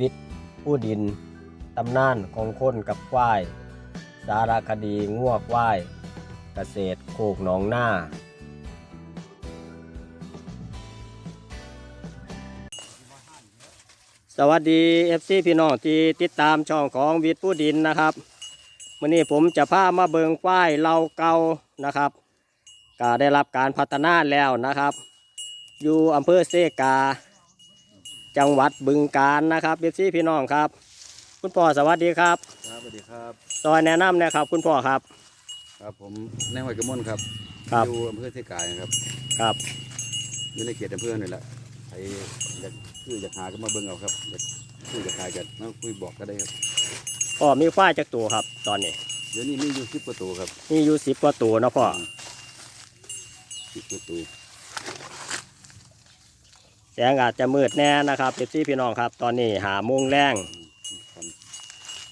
วิทย์ ผู้ดิน ตำนานของคนกับควาย สารคดีงัวควาย เกษตรโคกหนองหน้า สวัสดี FC พี่น้องที่ติดตามช่องของวิทย์ผู้ดินนะครับวันนี้ผมจะพามาเบิงควายเราเก่านะครับก็ได้รับการพัฒนาแล้วนะครับ อยู่อำเภอเซกา จังหวัดบึงกาฬนะครับเอฟซีพี่น้องครับ คุณพ่อสวัสดีครับครับสวัสดีครับซอยแนะนำนะครับ คุณพ่อครับ ครับผมนายหอยกระมวลครับครับอยู่อำเภอเทกายครับครับอยู่ในเขตอำเภอนี่แหละใครอยากคืออยากหาก็มาเบิ่งเอาครับอยากคุยอยากขายกันมาคุยบอกก็ได้ครับพ่อมีควายจักตัวครับ ตอนนี้เดี๋ยวนี้มีอยู่สิบกว่าตัวครับมีอยู่สิบกว่าตัวเนาะพ่อสิบกว่าตัวแส งอาจจะมืดแน่นะครับเอฟซีพี่น้องครับ ตอนนี้หาโมงแรงพัน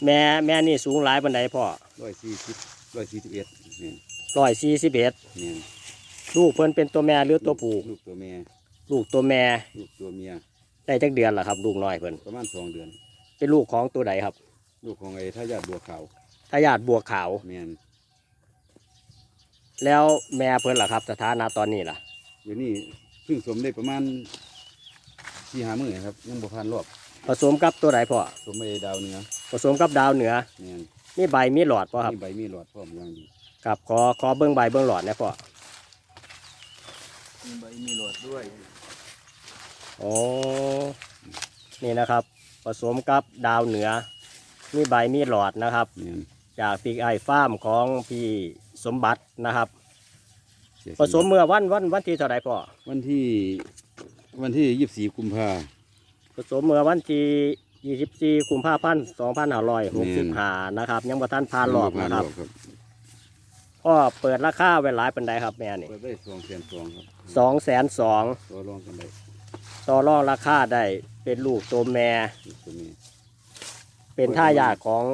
แม่แม่นี่สูงหลายปันไดพ่อร้อยสี่สิบร้อยสี่สิบเอ็ดเนี่ยร้อยสี่สิบเอ็ดเนี่ยลูกเพิ่นเป็นตัวแม่หรือตัวผู้ลูกตัวแม่ลูกตัวแม่ลูกตัวเมียได้จักเดือนละครับ ลูกน้อยเพิ่นประมาณสองเดือน เป็นลูกของตัวใดครับ ลูกของไอ้ท่ายาดบัวขาวทายาทบัวขาวแมนแล้วแม่เพิ่นล่ะครับสถานะตอนนี้ล่ะเดี๋ยวนี้เพิ่งสมได้ประมาณ สี่ห้ามื้อครับยังบ่ผ่านรอบผสมกับตัวใดพ่อสมไอ้ดาวเหนือผสมกับดาวเหนือแมนมีใบมีหลอดป่ะครับมีใบมีหลอดพร้อมอย่างดีครับขอขอเบิ้งใบเบิ้งหลอดนะพ่อมีใบมีหลอดด้วยโอ้นี่นะครับ ผสมกับดาวเหนือ มีใบมีหลอดนะครับเนี่ยจากปีกไอฟาร์มของพี่สมบัตินะครับเสียผสมเมื่อวันวันวันที่เท่าไหรพ่อวันที่ วันที่ยี่สิบสี่กุมภาผสมเมื่อวันที่24กุมภาพันธ์2565นะครับ ยังบ่ทันผ่านรอบนะครับครับพ่อเปิดราคาไว้หลายปันไดครับแม่นี่เปิดได้สองแสนสองครับสองแสนสองตัวรองกันได้ต่อรองราคาได้เป็นลูกตัวแม่ลูกตัวนี้เป็นท่ายาทของ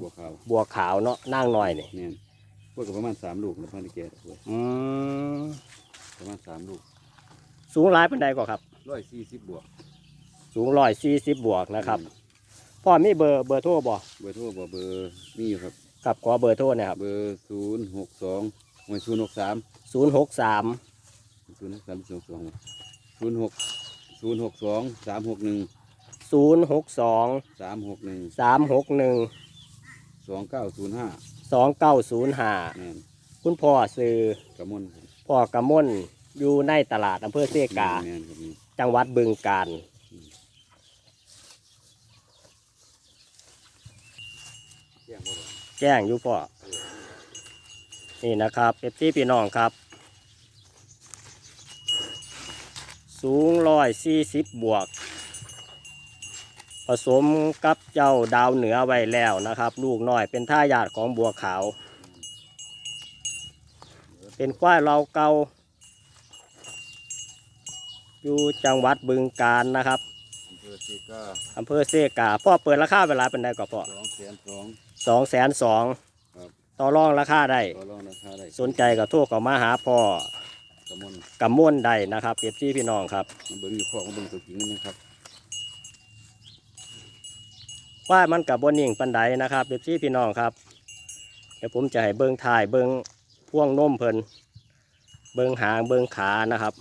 บัวขาวบัวขาวเนาะนั่งหน่อยนี่เนี่ยพวกกับประมาณสามลูกนะพันธุ์แก่ตัวอืมประมาณสามลูก สูงหลายปันใดก็ครับ ร้อยสี่สิบบวกสูงร้อยสี่สิบบวกนะครับพ่อมีเบอร์เบอร์โทรบ่เบอร์โทรบ่เบอร์มีอยู่ครับครับขอเบอร์โทรนะครับเบอร์ศูนย์หกสองหศูนย์หกสามศูนย์หกสามศูนย์หกสามศูนย์สองศูนย์หกศูนย์หกสองสามหกหนึ่งศูนย์หกสองสามหกหนึ่งสามหกหนึ่งสองเก้าศูนย์ห้าสองเก้าศูนย์ห้าเนี่ยคุณพ่อซื้อกระมวลครับพ่อกำมลอยู่ในตลาดอำเภอเซกาแม่นครับนี่ จังหวัดบึงกาฬแจ้งบ่บ่แจ้งอยู่พ่อ นี่นะครับเอฟซีพี่น้องครับ สูงร้อยสี่สิบบวก ผสมกับเจ้าดาวเหนือไว้แล้วนะครับ ลูกน้อยเป็นท่ายาทของบัวขาว เป็นควายเราเก่า อยู่จังหวัดบึงกาฬนะครับอำเภอเซกาอำเภอเซกาพ่อเปิดราคาเวลาเป็นไดก็พ่อสองแสนสองสองแสนสองครับต่อรองราคาได้ ต่อรองราคาได้สนใจก็โทรเข้ามาหาพ่อกระมวลกำม่วนได้นะครับเอฟซีพี่น้องครับมาเบิ่งอยู่ข้อมาเบิ่งตัวจริงนั่นนะครับว่ามันกับบนนิ่งปันไดนะครับเอฟซีพี่น้องครับ เดี๋ยวผมจะให้เบิ้งถ่ายเบิ้งพ่วงนมเพิ่นเบิ้งหางเบิ้งขานะครับ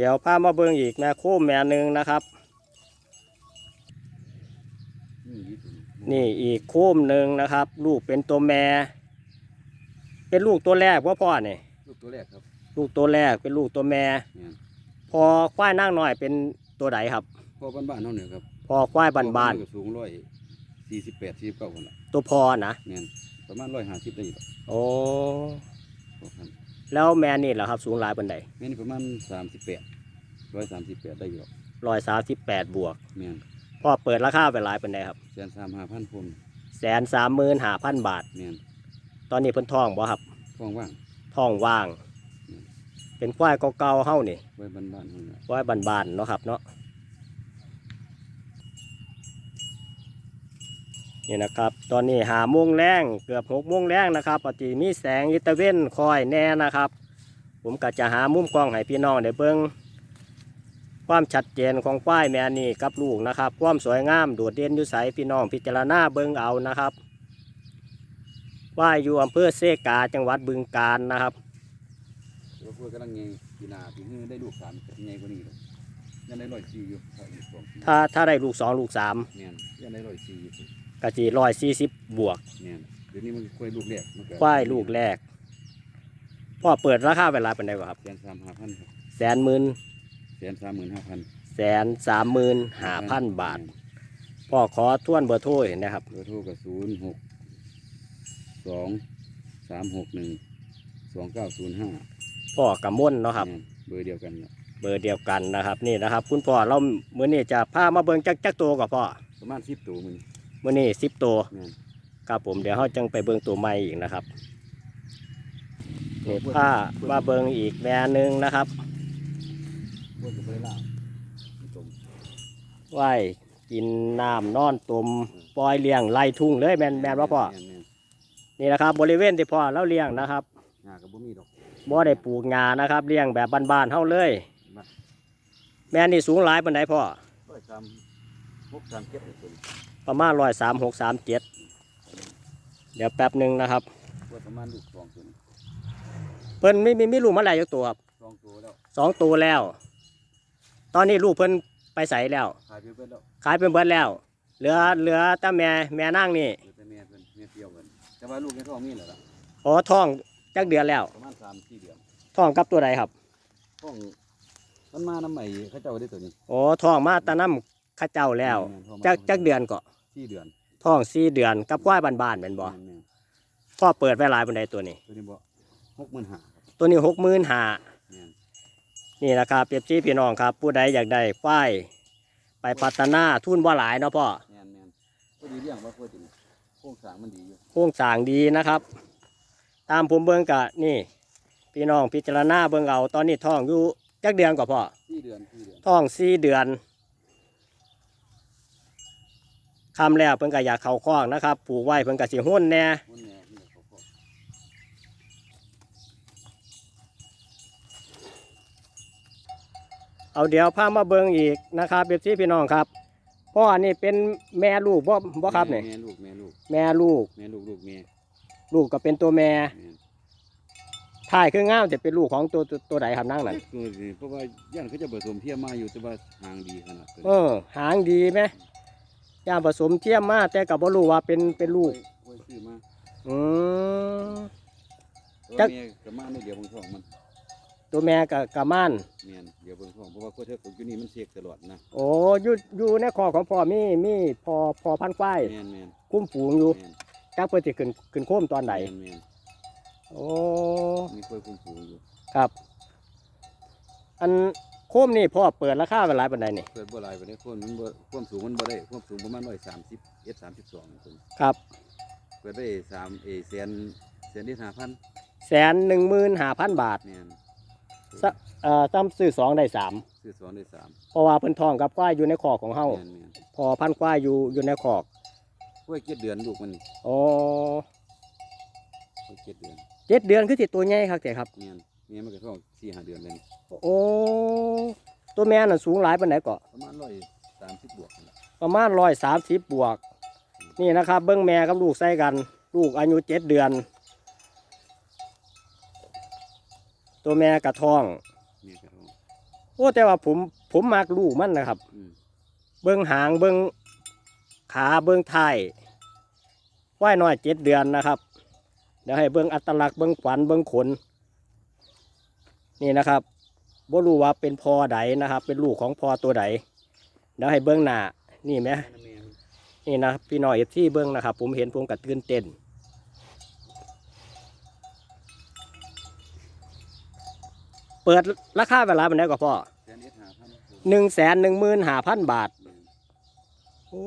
เดี๋ยวพามาเบิ้งอีกแม่คู่แม่หนึ่งนะครับ นี่อีกคู่หนึ่งนะครับ ลูกเป็นตัวแม่ เป็นลูกตัวแรกว่าพ่อเนี่ยลูกตัวแรกครับลูกตัวแรกเป็นลูกตัวแม่เนี่ยพอควายนั่งหน่อยเป็นตัวใดครับ พ่อบ้านบ้านๆเท่าเนี่ยครับพอควายบานบานพ่อก็สูงร้อยสี่สิบแปดสี่สิบเก้าคนละๆตัวพอนะเนี่ยประมาณร้อยห้าสิบได้อยู่หรอกโอ้พ่อพันธุ์แล้วแม่นี่แหละครับ สูงหลายบันไดแม่นี่ประมาณสามสิบแปด ร้อยสามสิบแปดได้อยู่หรอกร้อยสามสิบแปดบวกเนี่ยพ่อเปิดราคาไปหลายบันไดครับแสนสามห้าพันพนแสนสามหมื่นห้าพันบาทเนี่ยตอนนี้เพิ่นท่องบ่ครับฟ้องว่างท่องว่าง เป็นควายเก่าๆเฮ้านี่ไว้บ้านบ้านๆเท่านั้นควายบานๆเนาะครับเนาะนี่นะครับ ตอนนี้หาโมงแรงเกือบหกโมงแรงนะครับปกติมีแสงอิตาเวนคอยแน่นะครับ ผมก็จะหามุมกล้องให้พี่น้องได้เบิ่ง ความชัดเจนของป้ายแม่นี่กับลูกนะครับ ความสวยงามโดดเด่นอยู่ใสพี่น้องพิจารณาเบิ่งเอานะครับป้ายอยู่อำเภอเซกาจังหวัดบึงกาฬนะครับเราพูดกำลังไงปีหนาปีนี้ได้ลูกสามเป็นไงกว่านี้เลยยังได้ร้อยสี่อยู่ถ้าอีกสองปีถ้าถ้าได้ลูกสองลูกสามแม่นยังได้ร้อยสี่อยู่กะจีร้อยสี่สิบบวกแม่นเดี๋ยวนี้มันควายลูกแรกมันก็ป้ายลูกแรกพ่อเปิดราคาเวลาเป็นไงวะครับแสนสามห้าพันครับแสนหมื่น แสนสามหมื่นห้าพันแสนสามหมื่นห้าพันบาท พ่อขอทวนเบอร์โทรเห็นนะครับ เบอร์โทรกับศูนย์หกสองสามหกหนึ่งสองเก้าศูนย์ห้าพ่อกำมลเนาะครับ เบอร์เดียวกันเนี่ยเบอร์เดียวกันนะครับนี่นะครับ คุณพ่อเราเมื่อนี้จะพามาเบิ่งจักจักตัวกับพ่อประมาณสิบตัวมันเมื่อนี้สิบตัวแม่นครับผมเดี๋ยวเราจังไปเบิ่งตัวใหม่อีกนะครับนี่ผ้ามาเบิ่งอีกแม่หนึงนะครับ พวกจะไปล่าตรงไหว้กินน้ำนอนตุ่มปล่อยเลี้ยงไล่ทุ่งเลยแมนแมนว่าพ่อ แม่นนี่นะครับบริเวณที่พ่อเราเลี้ยงนะครับๆงากับบ่มีดอกบ่ได้ปลูกงานะครับเลี้ยงแบบบ้านๆเฮาเลย มาแม่นี่สูงหลายปานใดพ่อร้อยสามหกสามเจ็ดเลยตัวนี้ประมาณร้อยสามหกสามเจ็ดเดี๋ยวแป๊บหนึ่งนะครับ ว่าประมาณลูกสองตัวนี้เพิ่นไม่มีมีลูกมาหลายตัวครับสองตัวแล้วสองตัวแล้ว ตอนนี้ลูกเพิ่นไปใส่แล้ว ขายไปเบิดแล้วขายเป็นเบิดแล้ว เหลือเหลือแต่แม่แม่นั่งนี่เหลือแต่แม่เพิ่นแม่เปรี้ยวเพิ่นแต่ว่าลูกในท้องมีแล้วล่ะอ๋อท้องจักเดือนแล้วประมาณสามสี่เดือนท้องกับตัวใดครับท้องมันมาน้ำใหม่เขาเจ้าได้ตัวนี้อ๋อท้องมาแตะน้ำข้าเจ้าแล้วม่นท้องมาจักจักเดือนก็สี่เดือนท้องสี่เดือนกับควายบ้านๆเป็นบ่แม่นพ่อเปิดไว้หลายปานใดตัวนี้ๆตัวนี้บ่หกหมื่นห้าครับตัวนี้หกหมื่นห้าแม่ นนี่นะครับเปรียบชี้พี่น้องครับ ผู้ใดอยากได้ควายไปพัฒนาทุนบ่หลายเนาะพ่อแม่นแม่นพอดีเลี้ยงว่าพอดีโครงสร้างมันดีอยู่โครงสร้างดีนะครับ ตามผมเบิ่งกะนี่ พี่น้องพิจารณาเบิ่งเอาตอนนี้ท้องอยู่จักเดือนก็พ่อสี่เดือนสี่เดือนท้องสี่เดือนคำแล้วเพิ่นก็อยากเข้าคอกนะครับปลูกไว้เพิ่นก็สิหุ้นแหน่ มันแน่นี่เขาก็ เอาเดี๋ยวพามาเบิ่งอีกนะครับเปรียบชี้พี่น้องครับพ่อนี่เป็นแม่ลูกบ่บ่ครับนี่แม่ลูกแม่ลูกแม่ลูกแม่ลูกลูกแม่ลูกก็เป็นตัวแม่แม่นถ่ายคืองามจะเป็นลูกของตัวตัวตัวใดครับนั่งนั่นตัวนี้เพราะว่าย่านเขาจะผสมเทียมมาอยู่แต่ว่าหางดีขนาดตัวเออหางดีไหมย่างผสมเทียมมาแต่กับบ่รู้ว่าเป็นเป็นลูกโอ้ยซื้อมาอืมแต่จัว่ากแม่กับมาในเดียวเบางท้องมัน ตัวแม่กับกับม่านแม่นเดี๋ยวเบางท้องเพราะว่าโคตรเทพอยู่นี่มันเสกตลอดนะโอ้อยู่อยู่ในคอของพ่อมีมีพอพอพันธุ์ควายแม่นแม่นคุ้มฝูงอยู่แม่นจักเพื่อสิขึ้นขึ้นโค้มตอนใดแม่นแม่นโอ้มีกล้วยคุ้มฝูงอยู่ครับ อันโค้มนี่พ่อเปิดราคาเป็นหลายปานใดนี่เกิดบ่หลายไปได้คนมันบ่ความสูงมันบ่ได้ความสูงประมาณร้อยสามสิบเอ็ดสามสิบสองคนครับเกิดได้สามเอแสนแสนที่ห้าพันแสนหนึ่งหมื่นห้าพันบาทแม่น ซะเอ่อซ้ำซื้อสองได้สามซื้อสองได้สามเพราะว่าเพิ่นทองกับควายอยู่ในคอกของเฮาแม่นแม่นพอพันธุ์ควายอยู่อยู่ในคอกกล้วยเจ็ดเดือนลูกมันโอ้กล้วยเจ็ดเดือนเจ็ดเดือนคือสิตัวใหญ่ครับแต่ครับ แม่นแม่นมันก็ท้องสี่ห้าเดือนเลยโอ้ตัวแม่น่ะสูงหลายปานไหนก็ประมาณร้อยสามสิบบวกนั่นล่ะประมาณร้อยสามสิบบวก นี่นะครับ เบิ้งแม่กับลูกใส่กัน ลูกอายุเจ็ดเดือน ตัวแม่กระท้องแม่ก็ท้องโอ้แต่ว่าผมผมมักลูกมันนะครับ อืมเบิ้งหางเบิ้งขาเบิ้งท้ายว่ายน้อยเจ็ดเดือนนะครับ เดี๋ยวให้เบิ้งอัตลักษณ์เบิ้งขวัญเบิ้งขน นี่นะครับบ่รู้ว่าเป็นพอใดนะครับ เป็นลูกของพอตัวใดเดี๋ยวให้เบิ้งหน้านี่ไหมแม่นะแม่มันนี่นะพี่น้อยเอฟที่เบิ้งนะครับ ผมเห็นผมกับตื่นเต้น เปิดราคาเวลาเป็นไงก็พ่อแสนเอ็ดห้าพันหนึ่งแสนหนึ่งหมื่นห้าพันบาทแม่นโอ้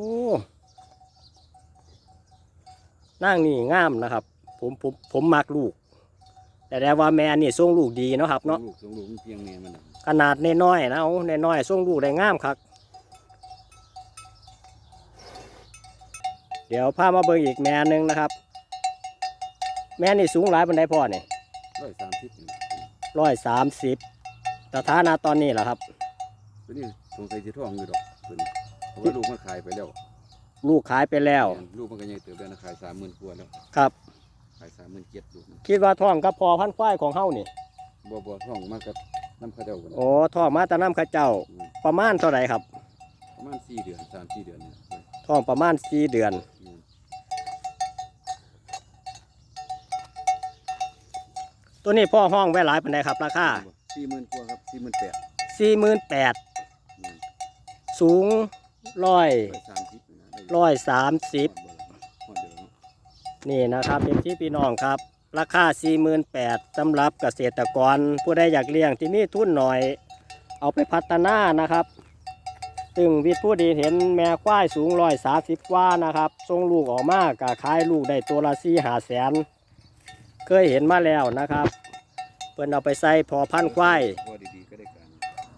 นั่งนี่งามนะครับ ผมผมผมมักลูก แต่แต่ว่าแม่นี่ส่งลูกดีเนาะครับเนาะลูกสองลูกมันเพียงแม่มันน่ะขนาดน้อยๆนะเอาน้อยๆส่งลูกได้งามครับเเดี๋ยวพามาเบิ่งอีกแม่หนึงนะครับ แม่นี่สูงหลายปันไดพ่อนี่ร้อยสามสิบ ร้อยสามสิบสถานะตอนนี้เหรอครับ ตัวนี้สงสัยจะท้องอยู่ดอกตัวนี้เพราะว่าลูกมันขายไปแล้วลูกขายไปแล้ว ลูกมันก็ยังเติบได้นะขายสามหมื่นกว่าแล้วครับ ขายสามหมื่นเจ็ดลูกมันคิดว่าท้องกับพอพันควายของเฮานี่บ่บ่ท้องมากกับน้ำข้าวเจ้ากันโอ้ท้องมาแตะน้ำข้าเจ้า ประมาณเท่าไหร่ครับ ประมาณสี่เดือนสามสี่เดือนเนี่ยท้องประมาณสี่เดือน อืม ตัวนี้พ่อห้องไว้หลายปันไดครับ ราคาสี่หมื่นกว่าครับสี่หมื่นแปดสี่หมื่นแปดสูงร้อยร้อยสามสิบนะได้ร้อยสามสิบฮอดเดือนเนาะนี่นะครับเป็นที่พี่น้องครับ ราคา 48,000สำหรับเกษตรกร ผู้ใดอยากเลี้ยงที่มีทุนหน่อย เอาไปพัฒนานะครับซึ่งวิทย์ผู้ดีเห็นแม่ควายสูงร้อยสาสิบกว่านะครับทรงลูกออกมากกะขายลูกได้ตัวละสี่หาแสน เคยเห็นมาแล้วนะครับ เพิ่นเอาไปใส่พอพันธุ์ควายพอดีๆก็ได้การ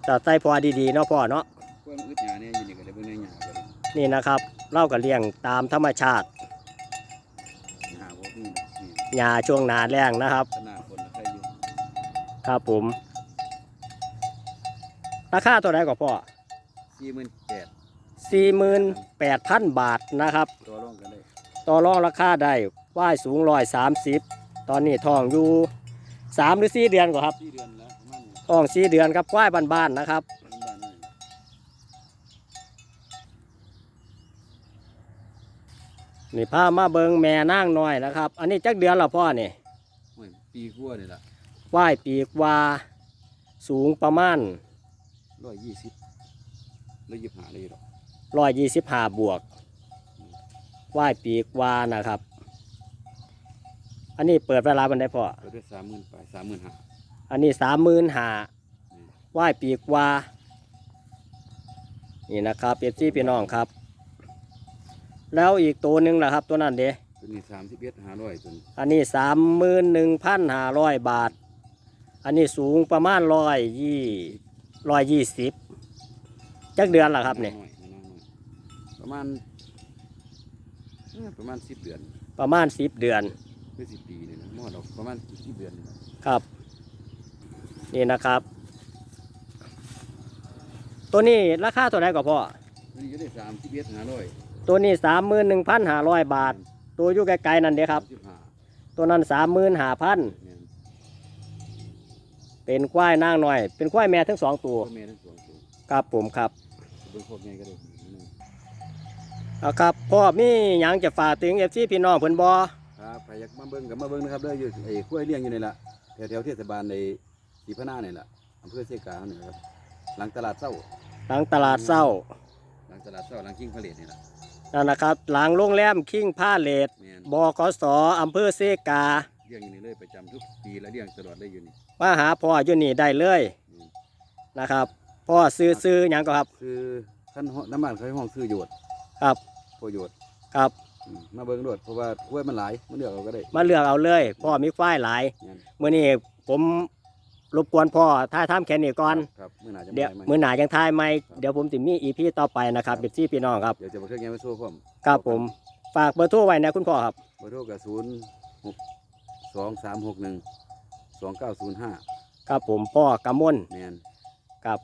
จะใส่พอดีๆเนาะพ่อเนาะกล้วยมันอึดหยาเนี่ยอยู่นี่ก็ได้เบิ่งในหยาก็ได้นี่นะครับเล่ากับเลี้ยงตามธรรมชาติหยาบ่มีนี่หญ้าช่วงหนาแรงนะครับขนาดคนละใครอยู่ครับผมราคาตัวไหนก็พ่อสี่หมื่นแปด48,000 บาทนะครับ ตัวรองกันได้ ต่อรองราคาได้ว่ายสูงร้อยสามสิบ ตอนนี้ทองอยู่สามหรือสี่เดือนกว่าครับสี่เดือนแล้วประมาณนี้ทองสี่เดือนครับควายบ้านๆนะครับบ้านๆนั่นแหละนี่พามาเบิงแม่นางน้อยนะครับ อันนี้จักเดือนและพ่อนี่โอ้ยปีกว่านี่ล่ะว่ายปีกว่าสูงประมาณร้อยยี่สิบร้อยยี่สิบห้าเลยดอกร้อยยี่สิบห้าบวกว่ายปีกว่านะครับ อันนี้เปิดเวลาบันไดพ่อเราได้สามหมื่นไปสามหมื่นห้าอันนี้สามหมื่นหาว่ายปีกว่า นี่นะครับเอฟซีพี่น้องครับ แล้วอีกตัวหนึ่งล่ะครับ ตัวนั้นเด้ตัวนี้สามสิบเอ็ดห้าร้อยตัวนี้อันนี้สามหมื่นหนึ่งพันห้าร้อยบาท อันนี้สูงประมาณร้อยยี่ร้อยยี่สิบจักเดือนล่ะครับเนี่ยน้อยๆน้อยๆประมาณเอ้อประมาณสิบเดือน ประมาณสิบเดือน หรือสิบปีนี่นะมอดออกประมาณสิบเดือนนี่นะครับ นี่นะครับ ตัวนี้ราคาตัวไหนก็พ่อตัวนี้ก็ได้สามสิบเอ็ดห้าร้อยตัวนี้สามหมื่นหนึ่งพันห้าร้อยบาท ตัวอยู่ไกลๆนั่นเด้ครับ สิบห้าตัวนั้นสามหมื่นห้าพันเนี่ยเป็นควายนางหน่อย เป็นควายแม่ทั้งสองตัวพ่อแม่ทั้งสองตัวครับผมครับเบิ่งพวกไงก็ได้ เอาครับพ่อมีหยังจะฝากถึงเอฟซีพี่น้องเพิ่นบอ ครับใครอยากมาเบิ่งกับมาเบิ่งนะครับเด้ออยู่ไอ้กล้วยเลี้ยงอยู่นี่ล่ะแถวๆเทศบาลในศรีพะนานี่ล่ะอำเภอเสกาเนี่ยครับหลังตลาดเศร้า หลังตลาดเศร้า หลังตลาดเศร้าหลังกิ้งพะเลนี่ล่ะนั่นนะครับ หลังโรงแรมคิงพาเลตแม่นบกสอำเภอเซกา เลี้ยงอยู่นี่เลยประจำทุกปีและเลี้ยงตลอดเลยอยู่นี่มาหาพ่ออยู่นี่ได้เลยอืมนะครับพ่อซื้อซื้อหยังก็ครับคือขั้นห้องน้ำมันเขาให้ห้องซื้อโยดครับโปรโยดครับอื มมาเบิ่งโดดเพราะว่ากล้วยมันหลายมันเลือกเอาก็ได้ มาเลือกเอาเลย พ่อมีควายหลายแม่นมื้อนี้ผมรบกวนพ่อท้ายทำแค่นี้ก่อน ครับมื้อหน้าจะเดี๋ยวมาใหม่ มื้อหน้ายังทายไหมเดี๋ยวผมสิมีอีพีต่อไปนะครับ เด็กซี่พี่น้องครับ เดี๋ยวจะมาเครื่องแกงมาสู้พร้อมครับผมฝากเบอร์โทรไว้นะคุณพ่อครับ เบอร์โทรกับศูนย์หกสองสามหกหนึ่งสองเก้าศูนย์ห้าครับผมพ่อกำมลแมนครับ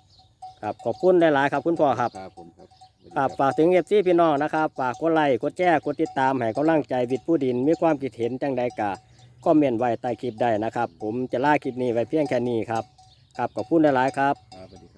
ครับขอบคุณหลายๆครับ คุณพ่อครับ ครับผมครับ สวัสดีครับฝากถึงเอฟซีพี่น้องนะครับฝากกดไลค์กดแชร์กดติดตามให้กำลังใจวิทย์ผู้ดินมีความคิดเห็นจังใดกะคอมเมนต์ไว้ใต้คลิปได้นะครับ ผมจะล่าคลิปนี้ไว้เพียงแค่นี้ครับครับขอบคุณหลายๆครับ ครับสวัสดี